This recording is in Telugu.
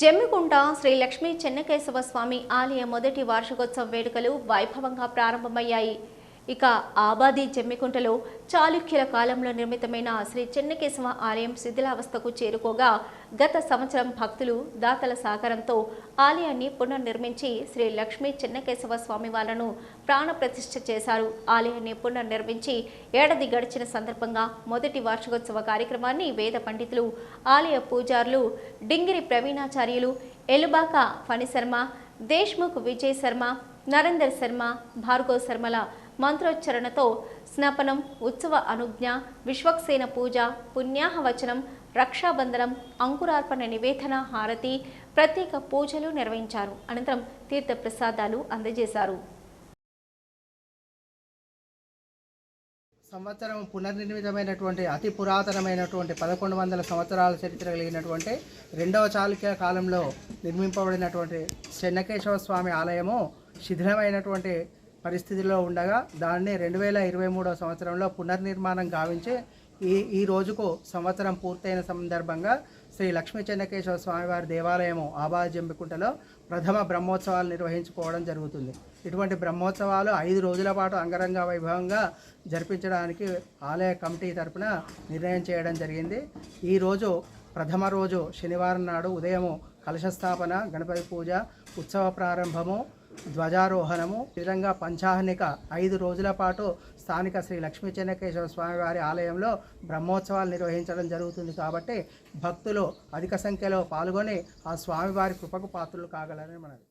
జమ్మిగుంట శ్రీ లక్ష్మీ చెన్నకేశవ స్వామి ఆలయ మొదటి వార్షికోత్సవ వేడుకలు వైభవంగా ప్రారంభమయ్యాయి. ఇక ఆబాది జమ్మికుంటలో చాళుక్యుల కాలంలో నిర్మితమైన శ్రీ చెన్నకేశవ ఆలయం శిథిలావస్థకు చేరుకోగా గత సంవత్సరం భక్తులు దాతల సహకారంతో ఆలయాన్ని పునర్నిర్మించి శ్రీ లక్ష్మీ చెన్నకేశవ స్వామి వాళ్ళను ప్రాణప్రతిష్ఠ చేశారు. ఆలయాన్ని పునర్నిర్మించి ఏడాది గడిచిన సందర్భంగా మొదటి వార్షికోత్సవ కార్యక్రమాన్ని వేద పండితులు ఆలయ పూజారులు డింగిరి ప్రవీణాచార్యులు ఎలుబాక ఫణిశర్మ దేశ్ముఖ్ విజయ్ శర్మ నరేందర్ శర్మ భార్గవ్ శర్మల మంత్రోచ్చరణతో స్నపనం ఉత్సవ అనుజ్ఞ విశ్వక్సేన పూజ పుణ్యాహవచనం రక్షాబంధనం అంకురార్పణ నివేదన హారతి ప్రత్యేక పూజలు నిర్వహించారు. అనంతరం తీర్థ ప్రసాదాలు అందజేశారు. సంవత్సరం పునర్నిర్మితమైనటువంటి అతి పురాతనమైనటువంటి పదకొండు వందల సంవత్సరాల చరిత్ర కలిగినటువంటి రెండవ చాళుక్య కాలంలో నిర్మింపబడినటువంటి చెన్నకేశవ స్వామి ఆలయము శిథిలమైనటువంటి పరిస్థితిలో ఉండగా దాన్ని రెండు వేల ఇరవై మూడో సంవత్సరంలో పునర్నిర్మాణం గావించి ఈ ఈ రోజుకు సంవత్సరం పూర్తయిన సందర్భంగా శ్రీ లక్ష్మీ చెన్నకేశ్వర స్వామివారి దేవాలయము ఆబాద్ ప్రథమ బ్రహ్మోత్సవాలు నిర్వహించుకోవడం జరుగుతుంది. ఇటువంటి బ్రహ్మోత్సవాలు ఐదు రోజుల పాటు అంగరంగ వైభవంగా జరిపించడానికి ఆలయ కమిటీ తరపున నిర్ణయం చేయడం జరిగింది. ఈరోజు ప్రథమ రోజు శనివారం నాడు ఉదయము కలశస్థాపన గణపతి పూజ ఉత్సవ ప్రారంభము ధ్వజారోహణము విధంగా పంచాహనిక ఐదు రోజుల పాటు స్థానిక శ్రీ లక్ష్మీ చెన్నకేశ్వర స్వామివారి ఆలయంలో బ్రహ్మోత్సవాలు నిర్వహించడం జరుగుతుంది కాబట్టి భక్తులు అధిక సంఖ్యలో పాల్గొని ఆ స్వామివారి కృపకు పాత్రలు కాగలరని మనది